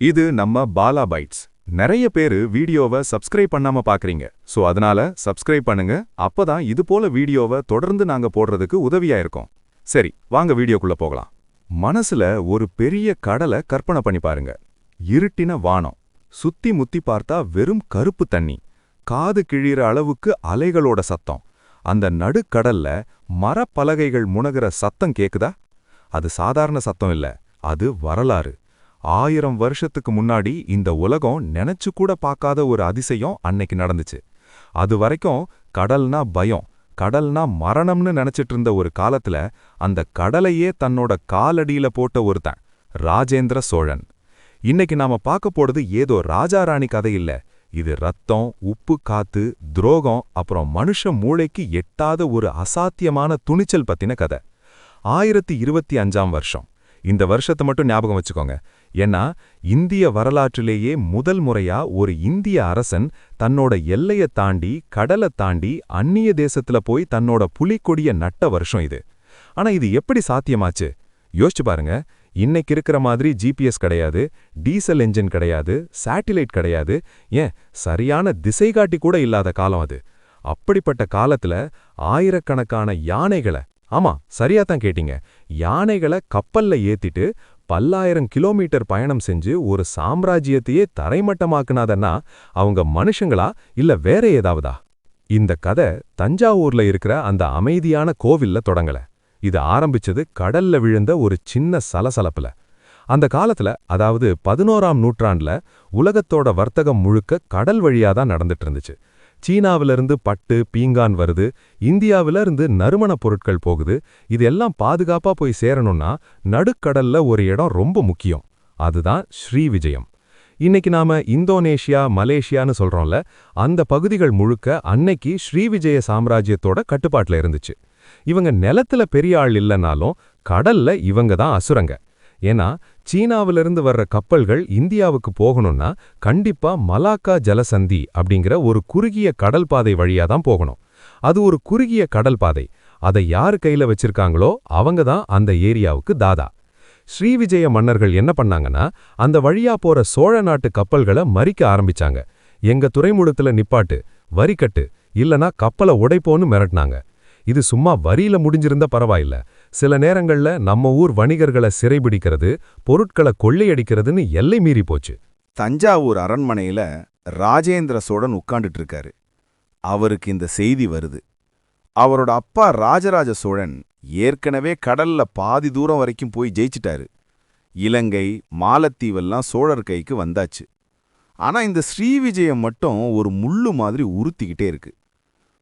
இது நம்ம பாலா பைட்ஸ். நிறைய பேரு வீடியோவை சப்ஸ்கிரைப் பண்ணாம பாக்குறீங்க. சோ அதனால சப்ஸ்கிரைப் பண்ணுங்க. அப்பதான் இது போல வீடியோவை தொடர்ந்து நாங்க போடுறதுக்கு உதவியா இருக்கும். சரி வாங்க வீடியோக்குள்ள போகலாம். மனசுல ஒரு பெரிய கடலை கற்பனை பண்ணி பாருங்க. இருட்டின வானம். சுத்தி முத்தி பார்த்தா வெறும் கருப்பு தண்ணி. காது கிழிற அளவுக்கு அலைகளோட சத்தம். அந்த நடுக்கடல்ல மரப்பலகைகள் முனகிற சத்தம் கேக்குதா? அது சாதாரண சத்தம் இல்ல. அது வரலாறு. ஆயிரம் வருஷத்துக்கு முன்னாடி இந்த உலகம் நினைச்சு கூட பார்க்காத ஒரு அதிசயம் அன்னைக்கு நடந்துச்சு. அது வரைக்கும் கடல்னா பயம் கடல்னா மரணம்னு நினைச்சிட்டு இருந்த ஒரு காலத்துல அந்த கடலையே தன்னோட காலடியில போட்ட ஒருத்தன் ராஜேந்திர சோழன். இன்னைக்கு நாம பார்க்க போறது ஏதோ ராஜாராணி கதை இல்ல. இது ரத்தம் உப்பு காத்து துரோகம் அப்புறம் மனுஷ மூளைக்கு எட்டாத ஒரு அசாத்தியமான துணிச்சல் பத்தின கதை. ஆயிரத்தி இருபத்தி அஞ்சாம் வருஷம். இந்த வருஷத்தை மட்டும் ஞாபகம் வச்சுக்கோங்க. ஏன்னா இந்திய வரலாற்றிலேயே முதல் முறையா ஒரு இந்திய அரசன் தன்னோட எல்லையை தாண்டி கடலை தாண்டி அந்நிய தேசத்துல போய் தன்னோட புலிக்கொடிய நட்ட வருஷம் இது. ஆனா இது எப்படி சாத்தியமாச்சு? யோசிச்சு பாருங்க. இன்னைக்கு இருக்கிற மாதிரி ஜிபிஎஸ் கிடையாது டீசல் என்ஜின் கிடையாது சேட்டிலைட் கிடையாது. ஏன்? சரியான திசைகாட்டி கூட இல்லாத காலம் அது. அப்படிப்பட்ட காலத்துல ஆயிரக்கணக்கான யானைகளை ஆமா சரியா தான் கேட்டீங்க. யானைகளை கப்பல்ல ஏத்திட்டு பல்லாயிரம் கிலோமீட்டர் பயணம் செஞ்சு ஒரு சாம்ராஜ்யத்தையே தரைமட்டமாக்குனாதன்னா அவங்க மனுஷங்களா இல்ல வேற ஏதாவதா? இந்த கதை தஞ்சாவூர்ல இருக்கிற அந்த அமைதியான கோவில்ல தொடங்கல. இது ஆரம்பிச்சது கடல்ல விழுந்த ஒரு சின்ன சலசலப்புல. அந்த காலத்துல அதாவது பதினோராம் நூற்றாண்டுல உலகத்தோட வர்த்தகம் முழுக்க கடல் வழியா தான் நடந்துட்டு இருந்துச்சு. சீனாவிலிருந்து பட்டு பீங்கான் வருது. இந்தியாவிலிருந்து நறுமணப் பொருட்கள் போகுது. இது எல்லாம் பாதுகாப்பா போய் சேரணும்னா நடுக்கடல்ல ஒரு இடம் ரொம்ப முக்கியம். அதுதான் ஸ்ரீவிஜயம் இன்னைக்கு நாம இந்தோனேஷியா மலேசியான்னு சொல்றோம்ல அந்த பகுதிகள் முழுக்க அன்னைக்கு ஸ்ரீவிஜய சாம்ராஜ்யத்தோட கட்டுப்பாட்டுல இருந்துச்சு. இவங்க நிலத்துல பெரிய ஆள் இல்லைனாலும் கடல்ல இவங்க தான் அசுரங்க. ஏன்னா சீனாவிலிருந்து வர்ற கப்பல்கள் இந்தியாவுக்கு போகணும்னா கண்டிப்பா மலாக்கா ஜலசந்தி அப்படிங்கிற ஒரு குறுகிய கடல் பாதை வழியா தான் போகணும். அது ஒரு குறுகிய கடல் பாதை. அதை யார் கையில வச்சிருக்காங்களோ அவங்க தான் அந்த ஏரியாவுக்கு தாதா. ஸ்ரீவிஜய மன்னர்கள் என்ன பண்ணாங்கன்னா அந்த வழியா போற சோழ நாட்டு கப்பல்களை மறிக்க ஆரம்பிச்சாங்க. எங்க துறைமுகத்துல நிப்பாட்டு வரிக்கட்டு இல்லனா கப்பலை உடைப்போன்னு மிரட்டினாங்க. இது சும்மா வரியில முடிஞ்சிருந்தா பரவாயில்ல. சில நேரங்கள்ல நம்ம ஊர் வணிகர்களை சிறைபிடிக்கிறது பொருட்களை கொள்ளையடிக்கிறதுன்னு எல்லை மீறி போச்சு. தஞ்சாவூர் அரண்மனையில ராஜேந்திர சோழன் உட்காந்துட்டு இருக்காரு அவருக்கு இந்த செய்தி வருது. அவரோட அப்பா ராஜராஜ சோழன் ஏற்கனவே கடல்ல பாதி தூரம் வரைக்கும் போய் ஜெயிச்சிட்டாரு. இலங்கை மாலத்தீவெல்லாம் சோழர் கைக்கு வந்தாச்சு. ஆனா இந்த ஸ்ரீவிஜயம் மட்டும் ஒரு முள்ளு மாதிரி உறுத்திக்கிட்டே இருக்கு.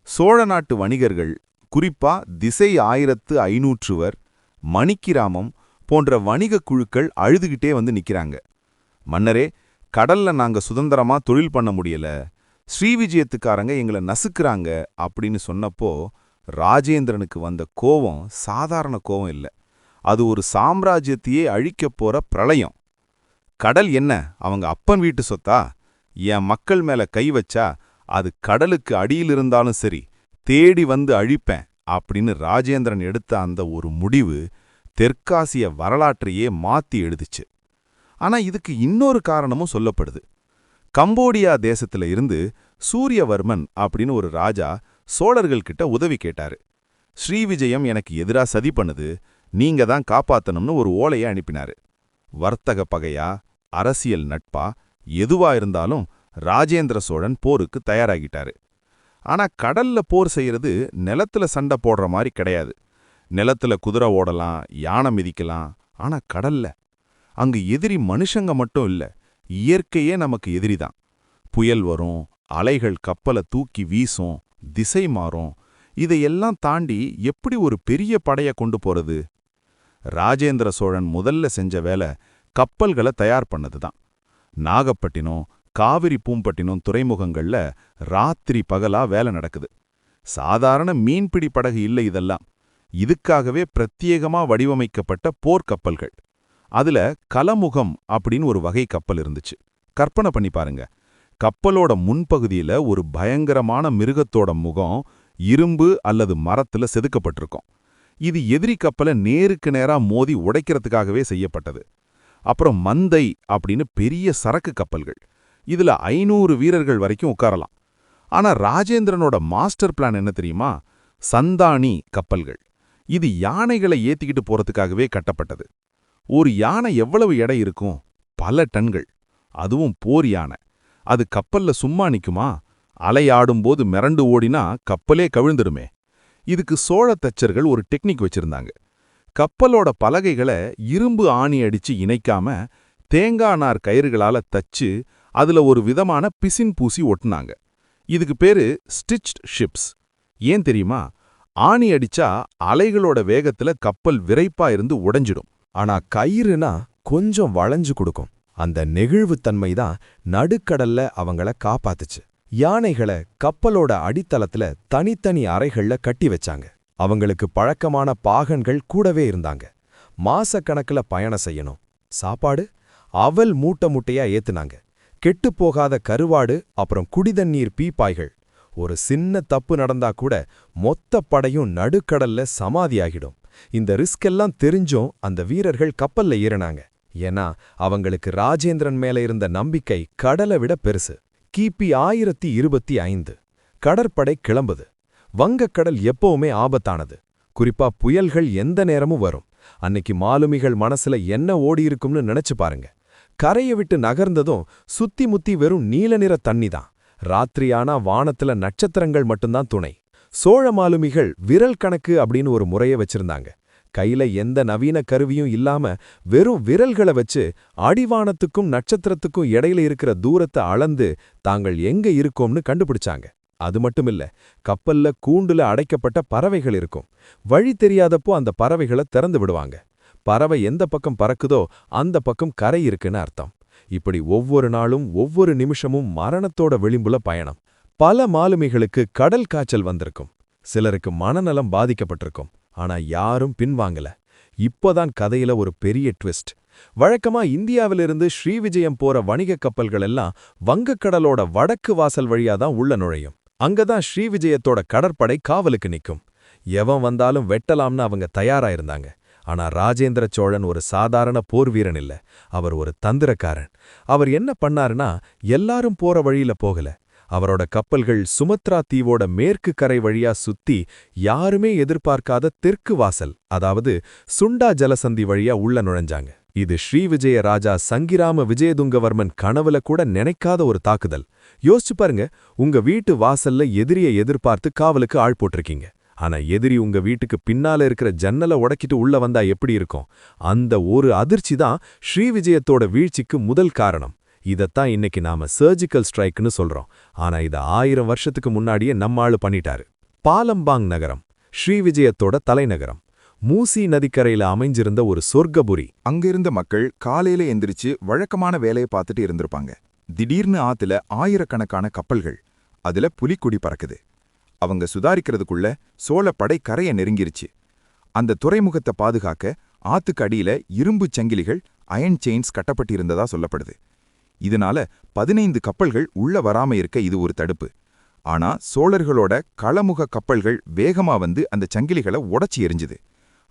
சோழ நாட்டு வணிகர்கள் குறிப்பா திசை ஆயிரத்து ஐநூற்றுவர் மணிக்கிராமம் போன்ற வணிக குழுக்கள் அழுதுகிட்டே வந்து நிற்கிறாங்க மன்னரே கடல்ல நாங்க சுதந்திரமா தொழில் பண்ண முடியல. ஸ்ரீவிஜயத்துக்காரங்க எங்களை நசுக்கிறாங்க அப்படின்னு சொன்னப்போ ராஜேந்திரனுக்கு வந்த கோவம் சாதாரண கோவம் இல்ல. அது ஒரு சாம்ராஜ்யத்தையே அழிக்கப் போற பிரளயம். கடல் என்ன? அவங்க அப்பன் வீட்டு சொத்தா? என் மக்கள் மேல கை வச்சா அது கடலுக்கு அடியில் இருந்தாலும் சரி தேடி வந்து அழிப்பேன் அப்படின்னு ராஜேந்திரன் எடுத்த அந்த ஒரு முடிவு தெற்காசிய வரலாற்றையே மாத்தி எழுதுச்சு ஆனா இதுக்கு இன்னொரு காரணமும் சொல்லப்படுது. கம்போடியா தேசத்துல இருந்து சூரியவர்மன் அப்படின்னு ஒரு ராஜா சோழர்கள் கிட்ட உதவி கேட்டாரு. ஸ்ரீவிஜயம் எனக்கு எதிரா சதி பண்ணுது நீங்க தான் காப்பாத்தணும்னு ஒரு ஓலையை அனுப்பினாரு. வர்த்தக பகையா அரசியல் நட்பா எதுவா இருந்தாலும் ராஜேந்திர சோழன் போருக்கு தயாராகிட்டாரு. ஆனா கடல்ல போர் செய்யறது நிலத்துல சண்டை போடுற மாதிரி கிடையாது. நிலத்துல குதிரை ஓடலாம் யானை மிதிக்கலாம் ஆனா கடல்ல. அங்கு எதிரி மனுஷங்க மட்டும் இல்ல இயற்கையே நமக்கு எதிரிதான் புயல் வரும் அலைகள் கப்பலை தூக்கி வீசும் திசை மாறும். இதையெல்லாம் தாண்டி எப்படி ஒரு பெரிய படையை கொண்டு போறது? ராஜேந்திர சோழன் முதல்ல செஞ்ச வேலை கப்பல்களை தயார் பண்ணது தான். நாகப்பட்டினம் காவிரி பூம்பட்டினம் துறைமுகங்கள்ல ராத்திரி பகலா வேலை நடக்குது. சாதாரண மீன்பிடி படகு இல்லை இதெல்லாம். இதுக்காகவே பிரத்யேகமா வடிவமைக்கப்பட்ட போர்க்கப்பல்கள் அதுல கலமுகம் அப்படின்னு ஒரு வகை கப்பல் இருந்துச்சு. கற்பனை பண்ணி பாருங்க. கப்பலோட முன்பகுதியில ஒரு பயங்கரமான மிருகத்தோட முகம் இரும்பு அல்லது மரத்துல செதுக்கப்பட்டிருக்கும். இது எதிரி கப்பலை நேருக்கு நேரா மோதி உடைக்கிறதுக்காகவே செய்யப்பட்டது. அப்புறம் மந்தை அப்படின்னு பெரிய சரக்கு கப்பல்கள். இதுல ஐநூறு வீரர்கள் வரைக்கும் உட்காரலாம். ஆனா ராஜேந்திரனோட மாஸ்டர் பிளான் என்ன தெரியுமா? சந்தானி கப்பல்கள். இது யானைகளை ஏத்திக்கிட்டு போறதுக்காகவே கட்டப்பட்டது. ஒரு யானை எவ்வளவு எடை இருக்கும்? பல டன்கள். அதுவும் போர் யானை. அது கப்பல்ல சும்மா நிக்குமா? அலையாடும்போது மிரண்டு ஓடினா கப்பலே கவிழ்ந்துடுமே. இதுக்கு சோழ தச்சர்கள் ஒரு டெக்னிக் வச்சிருந்தாங்க. கப்பலோட பலகைகளை இரும்பு ஆணி அடிச்சு இணைக்காம தேங்காய் நார் கயிறுகளால தச்சு அதுல ஒரு விதமான பிசின் பூசி ஒட்டுனாங்க. இதுக்கு பேரு ஸ்டிச்ட் ஷிப்ஸ். ஏன் தெரியுமா? ஆணி அடிச்சா அலைகளோட வேகத்துல கப்பல் விரைப்பா இருந்து உடைஞ்சிடும். ஆனா கயிறுனா கொஞ்சம் வளைஞ்சு கொடுக்கும். அந்த நெகிழ்வுத்தன்மை தான் நடுக்கடல்ல அவங்கள காப்பாத்துச்சு. யானைகளை கப்பலோட அடித்தளத்துல தனித்தனி அறைகள்ல கட்டி வச்சாங்க. அவங்களுக்கு பழக்கமான பாகன்கள் கூடவே இருந்தாங்க. மாசக்கணக்குல பயணம் செய்யணும். சாப்பாடு அவல் மூட்டை மூட்டையா ஏத்துனாங்க. கெட்டுப்போகாத கருவாடு அப்புறம் குடிதண்ணீர் பீப்பாய்கள். ஒரு சின்ன தப்பு நடந்தா கூட மொத்த படையும் நடுக்கடல்ல சமாதியாகிடும். இந்த ரிஸ்க் எல்லாம் தெரிஞ்சும் அந்த வீரர்கள் கப்பல்ல ஏறினாங்க. ஏன்னா அவங்களுக்கு ராஜேந்திரன் மேல இருந்த நம்பிக்கை கடலை விட பெருசு. கிபி ஆயிரத்தி இருபத்தி ஐந்து. கடற்படை கிளம்புது. வங்கக்கடல் எப்பவுமே ஆபத்தானது. குறிப்பா புயல்கள் எந்த நேரமும் வரும். அன்னைக்கு மாலுமிகள் மனசுல என்ன ஓடியிருக்கும்னு நினைச்சு பாருங்க. கரையை விட்டு நகர்ந்ததும் சுத்தி முத்தி வெறும் நீல நிற தண்ணி தான் ராத்திரியானா வானத்துல நட்சத்திரங்கள் மட்டும்தான் துணை. சோழ மாலுமிகள் விரல் கணக்கு அப்படின்னு ஒரு முறைய வச்சிருந்தாங்க. கையில எந்த நவீன கருவியும் இல்லாம வெறும் விரல்களை வச்சு அடிவானத்துக்கும் நட்சத்திரத்துக்கும் இடையில இருக்கிற தூரத்தை அளந்து தாங்கள் எங்க இருக்கோம்னு கண்டுபிடிச்சாங்க. அது மட்டுமில்ல கப்பல்ல கூண்டுல அடைக்கப்பட்ட பறவைகள் இருக்கும். வழி தெரியாதப்போ அந்த பறவைகளை திறந்து விடுவாங்க. பறவை எந்த பக்கம் பறக்குதோ அந்த பக்கம் கரை இருக்குன்னு அர்த்தம். இப்படி ஒவ்வொரு நாளும் ஒவ்வொரு நிமிஷமும் மரணத்தோட விளிம்புல பயணம். பல மாலுமிகளுக்கு கடல் காய்ச்சல் வந்திருக்கும். சிலருக்கு மனநலம் பாதிக்கப்பட்டிருக்கும். ஆனா யாரும் பின்வாங்கல. இப்போதான் கதையில ஒரு பெரிய ட்விஸ்ட். வழக்கமா இந்தியாவிலிருந்து ஸ்ரீவிஜயம் போற வணிக கப்பல்கள் எல்லாம் வங்கக்கடலோட வடக்கு வாசல் வழியா தான் உள்ள நுழையும். அங்கதான் ஸ்ரீவிஜயத்தோட கடற்படை காவலுக்கு நிக்கும். எவன் வந்தாலும் வெட்டலாம்னு அவங்க தயாரா இருந்தாங்க. ஆனா ராஜேந்திர சோழன் ஒரு சாதாரண போர் வீரன் இல்ல. அவர் ஒரு தந்திரக்காரன். அவர் என்ன பண்ணாருன்னா எல்லாரும் போற வழியில போகல. அவரோட கப்பல்கள் சுமத்ரா தீவோட மேற்கு கரை வழியா சுத்தி யாருமே எதிர்பார்க்காத தெற்கு வாசல் அதாவது சுண்டா ஜலசந்தி வழியா உள்ள நுழைஞ்சாங்க. இது ஸ்ரீவிஜய ராஜா சங்கிராம விஜயதுங்கவர்மன் கனவுல கூட நினைக்காத ஒரு தாக்குதல். யோசிச்சு பாருங்க உங்க வீட்டு வாசல்ல எதிரிய எதிர்பார்த்து காவலுக்கு ஆள் போட்டிருக்கீங்க. ஆனா எதிரி உங்க வீட்டுக்கு பின்னால இருக்கிற ஜன்னலை உடக்கிட்டு உள்ள வந்தா எப்படி இருக்கும்? அந்த ஒரு அதிர்ச்சி தான் ஸ்ரீவிஜயத்தோட வீழ்ச்சிக்கு முதல் காரணம். இதத்தான் இன்னைக்கு நாம சர்ஜிக்கல் ஸ்ட்ரைக்னு சொல்றோம். ஆனா இத ஆயிரம் வருஷத்துக்கு முன்னாடியே நம்மாளு பண்ணிட்டாரு. பாலம்பாங் நகரம் ஸ்ரீவிஜயத்தோட தலைநகரம். மூசி நதிக்கரையில அமைஞ்சிருந்த ஒரு சொர்க்கபுரி. அங்க இருந்த மக்கள் காலையில எந்திரிச்சு வழக்கமான வேலையை பார்த்துட்டு இருந்திருப்பாங்க. திடீர்னு ஆத்துல ஆயிரக்கணக்கான கப்பல்கள். அதுல புலிக்குடி பறக்குது. அவங்க சுதாரிக்கிறதுக்குள்ள சோழ படை கரையை நெருங்கிருச்சு. அந்த துறைமுகத்தை பாதுகாக்க ஆத்துக்கு அடியில இரும்புச் சங்கிலிகள் அயன் செயின்ஸ் கட்டப்பட்டிருந்ததா சொல்லப்படுது. இதனால பதினைந்து கப்பல்கள் உள்ள வராம இருக்க இது ஒரு தடுப்பு. ஆனா சோழர்களோட களமுக கப்பல்கள் வேகமா வந்து அந்த சங்கிலிகளை உடச்சி எரிஞ்சுது.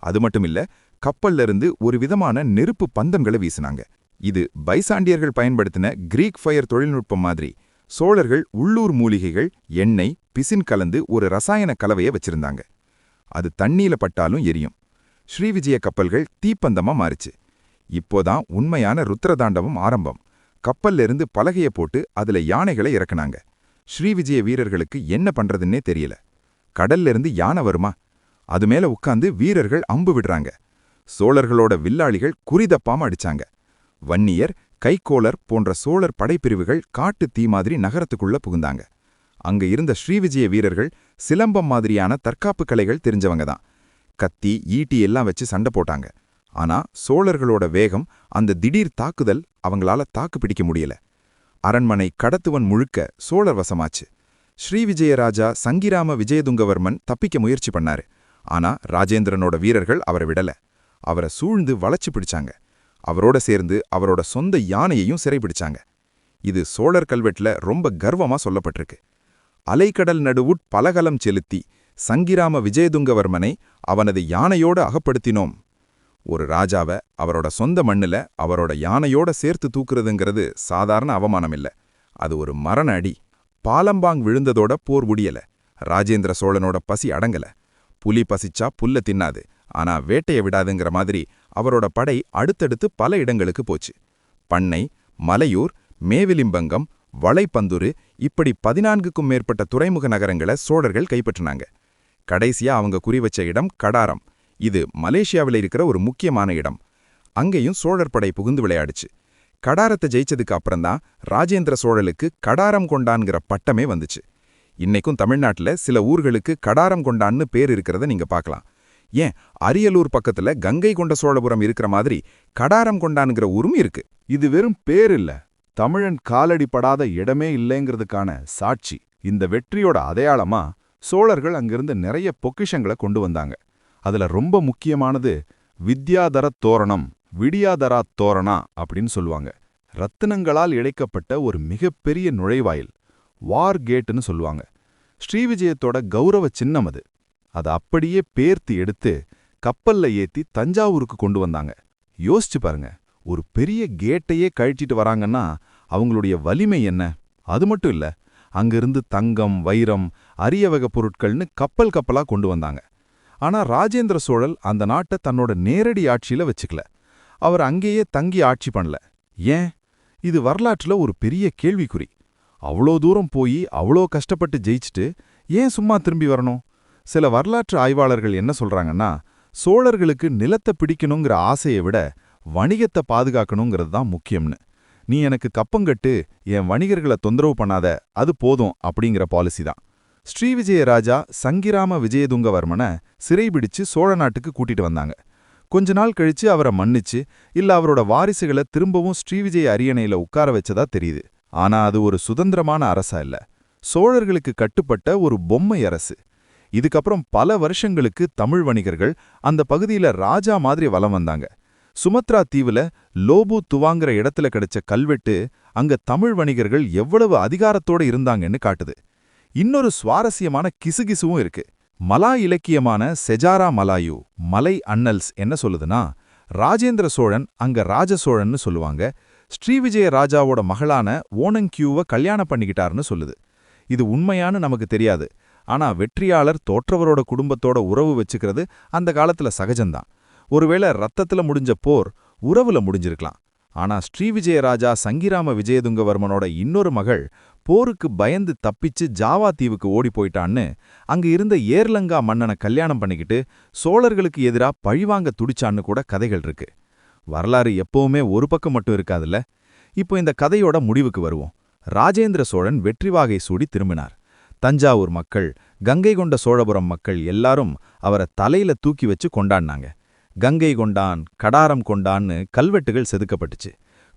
அது மட்டுமில்ல கப்பல்ல இருந்து ஒரு விதமான நெருப்பு பந்தங்களை வீசினாங்க. இது பைசாண்டியர்கள் பயன்படுத்தின கிரீக் ஃபயர் தொழில்நுட்பம் மாதிரி. சோழர்கள் உள்ளூர் மூலிகைகள் எண்ணெய் பிசின் கலந்து ஒரு ரசாயன கலவையை வச்சிருந்தாங்க. அது தண்ணீல பட்டாலும் எரியும். ஸ்ரீவிஜய கப்பல்கள் தீப்பந்தமா மாறிச்சு. இப்போதான் உண்மையான ருத்ரதாண்டவம் ஆரம்பம். கப்பல்ல இருந்து பலகைய போட்டு அதுல யானைகளை இறக்குனாங்க. ஸ்ரீவிஜய வீரர்களுக்கு என்ன பண்றதுன்னே தெரியல. கடல்ல இருந்து யானை வருமா? அது மேல உட்கார்ந்து வீரர்கள் அம்பு விடுறாங்க. சோழர்களோட வில்லாளிகள் குறிதப்பாம அடிச்சாங்க. வன்னியர் கைக்கோளர் போன்ற சோழர் படைப்பிரிவுகள் காட்டு தீ மாதிரி நகரத்துக்குள்ள புகுந்தாங்க. அங்க இருந்த ஸ்ரீவிஜய வீரர்கள் சிலம்பம் மாதிரியான தற்காப்பு கலைகள் தெரிஞ்சவங்க தான். கத்தி ஈட்டி எல்லாம் வச்சு சண்டை போட்டாங்க. ஆனா சோழர்களோட வேகம் அந்த திடீர் தாக்குதல் அவங்களால தாக்கு பிடிக்க முடியல. அரண்மனை கடத்துவன் முழுக்க சோழர் வசமாச்சு. ஸ்ரீவிஜயராஜா சங்கிராம விஜயதுங்கவர்மன் தப்பிக்க முயற்சி பண்ணாரு. ஆனா ராஜேந்திரனோட வீரர்கள் அவரை விடல. அவரை சூழ்ந்து வளைச்சு பிடிச்சாங்க. அவரோட சேர்ந்து அவரோட சொந்த யானையையும் சிறைபிடிச்சாங்க. இது சோழர் கல்வெட்டுல ரொம்ப கர்வமா சொல்லப்பட்டிருக்கு. அலைக்கடல் நடுவுட் பலகலம் செலுத்தி சங்கிராம விஜயதுங்கவர்மனை அவனது யானையோடு அகப்படுத்தினோம். ஒரு ராஜாவை அவரோட சொந்த மண்ணுல அவரோட யானையோட சேர்த்து தூக்குறதுங்கிறது சாதாரண அவமானம் இல்ல அது ஒரு மரண அடி. பாலம்பாங் விழுந்ததோட போர் முடியல. ராஜேந்திர சோழனோட பசி அடங்கல. புலி பசிச்சா புல்ல தின்னாது. ஆனா வேட்டைய விடாதுங்கிற மாதிரி அவரோட படை அடுத்தடுத்து பல இடங்களுக்கு போச்சு. பண்ணை மலையூர் மேவிலிம்பங்கம் வளைப்பந்துரு இப்படி பதினான்குக்கும் மேற்பட்ட துறைமுக நகரங்களை சோழர்கள் கைப்பற்றினாங்க. கடைசியா அவங்க குறிவச்ச இடம் கடாரம். இது மலேசியாவில் இருக்கிற ஒரு முக்கியமான இடம். அங்கேயும் சோழர் படை புகுந்து விளையாடுச்சு. கடாரத்தை ஜெயிச்சதுக்கு அப்புறம்தான் ராஜேந்திர சோழலுக்கு கடாரம் கொண்டான்கிற பட்டமே வந்துச்சு. இன்னைக்கும் தமிழ்நாட்டுல சில ஊர்களுக்கு கடாரம் கொண்டான்னு பேர் இருக்கிறத நீங்க பார்க்கலாம். ஏன்? அரியலூர் பக்கத்துல கங்கை கொண்ட சோழபுரம் இருக்கிற மாதிரி கடாரம் கொண்டான்கிற ஊரும் இருக்கு. இது வெறும் பேர் இல்ல. தமிழன் காலடிப்படாத இடமே இல்லைங்கிறதுக்கான சாட்சி. இந்த வெற்றியோட அடையாளமா சோழர்கள் அங்கிருந்து நிறைய பொக்கிஷங்களை கொண்டு வந்தாங்க. அதுல ரொம்ப முக்கியமானது வித்யாதர தோரணம் விடியாதரா தோரணா அப்படின்னு சொல்லுவாங்க. ரத்தினங்களால் இழைக்கப்பட்ட ஒரு மிகப்பெரிய நுழைவாயில் வார் கேட்டுன்னு சொல்லுவாங்க. ஸ்ரீவிஜயத்தோட கௌரவ சின்னம் அது. அதை அப்படியே பேர்த்து எடுத்து கப்பல்ல ஏத்தி தஞ்சாவூருக்கு கொண்டு வந்தாங்க. யோசிச்சு பாருங்க. ஒரு பெரிய கேட்டையே கழிச்சிட்டு வராங்கன்னா அவங்களுடைய வலிமை என்ன? அது மட்டும் இல்ல அங்கிருந்து தங்கம் வைரம் அரிய வகை பொருட்கள்னு கப்பல் கப்பலா கொண்டு வந்தாங்க. ஆனா ராஜேந்திர சோழல் அந்த நாட்டை தன்னோட நேரடி ஆட்சியில வச்சுக்கல. அவர் அங்கேயே தங்கி ஆட்சி பண்ணல. ஏன்? இது வரலாற்றுல ஒரு பெரிய கேள்விக்குறி. அவ்வளோ தூரம் போய் அவ்வளோ கஷ்டப்பட்டு ஜெயிச்சுட்டு ஏன் சும்மா திரும்பி வரணும்? சில வரலாற்று ஆய்வாளர்கள் என்ன சொல்றாங்கன்னா சோழர்களுக்கு நிலத்தை பிடிக்கணுங்கிற ஆசையை விட வணிகத்தை பாதுகாக்கணுங்கிறது தான் முக்கியம்னு. நீ எனக்கு கப்பங்கட்டு என் வணிகர்களை தொந்தரவு பண்ணாத அது போதும் அப்படிங்கிற பாலிசி தான். ஸ்ரீ விஜயராஜா சங்கிராம விஜயதுங்கவர்மனை சிறைபிடிச்சு சோழ நாட்டுக்கு கூட்டிட்டு வந்தாங்க. கொஞ்ச நாள் கழிச்சு அவரை மன்னிச்சு இல்ல அவரோட வாரிசுகளை திரும்பவும் ஸ்ரீவிஜய அரியணையில உட்கார வச்சதா தெரியுது. ஆனா அது ஒரு சுதந்திரமான அரசா இல்ல. சோழர்களுக்கு கட்டுப்பட்ட ஒரு பொம்மை அரசு. இதுக்கப்புறம் பல வருஷங்களுக்கு தமிழ் வணிகர்கள் அந்த பகுதியில ராஜா மாதிரி வலம் வந்தாங்க. சுமத்ரா தீவுல லோபு துவாங்கிற இடத்துல கிடைச்ச கல்வெட்டு அங்க தமிழ் வணிகர்கள் எவ்வளவு அதிகாரத்தோட இருந்தாங்கன்னு காட்டுது. இன்னொரு சுவாரஸ்யமான கிசுகிசுவும் இருக்கு. மலா இலக்கியமான செஜாரா மலாயு மலை அன்னல்ஸ் என்ன சொல்லுதுன்னா ராஜேந்திர சோழன் அங்க ராஜ சோழன்னு சொல்லுவாங்க. ஸ்ரீவிஜய ராஜாவோட மகளான ஓனங்கியூவை கல்யாணம் பண்ணிக்கிட்டாருன்னு சொல்லுது. இது உண்மையான்னு நமக்கு தெரியாது. ஆனா வெற்றியாளர் தோற்றவரோட குடும்பத்தோட உறவு வச்சுக்கிறது அந்த காலத்துல சகஜம்தான். ஒருவேளை ரத்தத்துல முடிஞ்ச போர் உறவுல முடிஞ்சிருக்கலாம். ஆனா ஸ்ரீவிஜயராஜா சங்கிராம விஜயதுங்கவர்மனோட இன்னொரு மகள் போருக்கு பயந்து தப்பிச்சு ஜாவா தீவுக்கு ஓடி போயிட்டான்னு அங்க இருந்த ஏர்லங்கா மன்னனை கல்யாணம் பண்ணிக்கிட்டு சோழர்களுக்கு எதிரா பழிவாங்க துடிச்சான்னு கூட கதைகள் இருக்கு. வரலாறு எப்பவுமே ஒரு பக்கம் மட்டும் இருக்காதுல்ல? இப்போ இந்த கதையோட முடிவுக்கு வருவோம். ராஜேந்திர சோழன் வெற்றிவாகை சூடி திரும்பினார். தஞ்சாவூர் மக்கள் கங்கை கொண்ட சோழபுரம் மக்கள் எல்லாரும் அவரை தலையில தூக்கி வச்சு கொண்டாடினாங்க. கங்கை கொண்டான் கடாரம் கொண்டான்னு கல்வெட்டுகள் செதுக்கப்பட்டுச்சு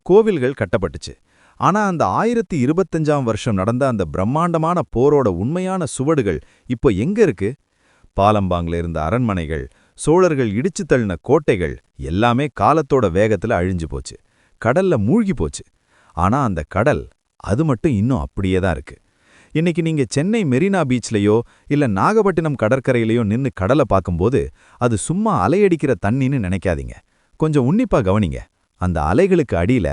கோவில்கள் கட்டப்பட்டுச்சு. ஆனா அந்த ஆயிரத்தி இருபத்தஞ்சாம் வருஷம் நடந்த அந்த பிரம்மாண்டமான போரோட உண்மையான சுவடுகள் இப்போ எங்க இருக்கு? பாலம்பாங்ல இருந்த அரண்மனைகள் சோழர்கள் இடிச்சு தள்ளின கோட்டைகள் எல்லாமே காலத்தோட வேகத்துல அழிஞ்சு போச்சு கடல்ல மூழ்கி போச்சு. ஆனா அந்த கடல் அது மட்டும் இன்னும் அப்படியே தான் இருக்கு. இன்னைக்கு நீங்க சென்னை மெரினா பீச்லயோ இல்ல நாகப்பட்டினம் கடற்கரையிலயோ நின்னு கடலை பார்க்கும்போது அது சும்மா அலையடிக்கிற தண்ணின்னு நினைக்காதீங்க. கொஞ்சம் உன்னிப்பா கவனிங்க. அந்த அலைகளுக்கு அடியில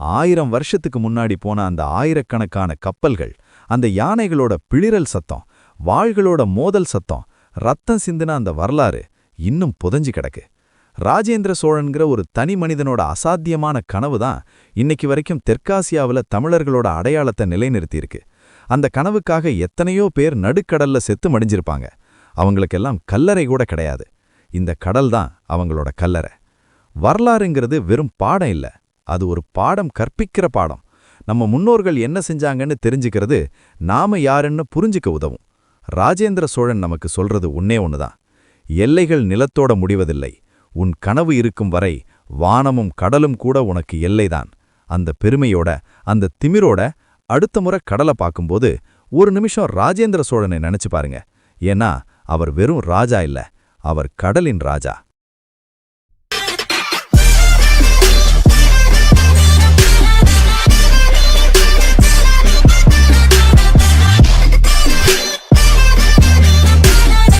ஆயிரம் வருஷத்துக்கு முன்னாடி போன அந்த ஆயிரக்கணக்கான கப்பல்கள் அந்த யானைகளோட பிளிரல் சத்தம் வாள்களோட மோதல் சத்தம் ரத்தம் சிந்தின அந்த வரலாறு இன்னும் புதஞ்சு கிடக்கு. ராஜேந்திர சோழன்கிற ஒரு தனி மனிதனோட அசாத்தியமான கனவு தான் இன்னைக்கு வரைக்கும் தெற்காசியாவுல தமிழர்களோட அடையாளத்தை நிலைநிறுத்தியிருக்கு. அந்த கனவுக்காக எத்தனையோ பேர் நடுக்கடல்ல செத்து மடிஞ்சிருப்பாங்க. அவங்களுக்கெல்லாம் கல்லறை கூட கிடையாது. இந்த கடல் தான் அவங்களோட கல்லறை. வரலாறுங்கிறது வெறும் பாடம் இல்ல. அது ஒரு பாடம் கற்பிக்கிற பாடம். நம்ம முன்னோர்கள் என்ன செஞ்சாங்கன்னு தெரிஞ்சுக்கிறது நாம யாருன்னு புரிஞ்சுக்க உதவும். ராஜேந்திர சோழன் நமக்கு சொல்றது ஒன்னே ஒன்றுதான் எல்லைகள் நிலத்தோட முடிவதில்லை. உன் கனவு இருக்கும் வரை வானமும் கடலும் கூட உனக்கு எல்லைதான். அந்த பெருமையோட அந்த திமிரோட அடுத்த முறை கடலை பார்க்கும்போது ஒரு நிமிஷம் ராஜேந்திர சோழனை நினைச்சு பாருங்க. ஏன்னா அவர் வெறும் ராஜா இல்ல அவர் கடலின் ராஜா.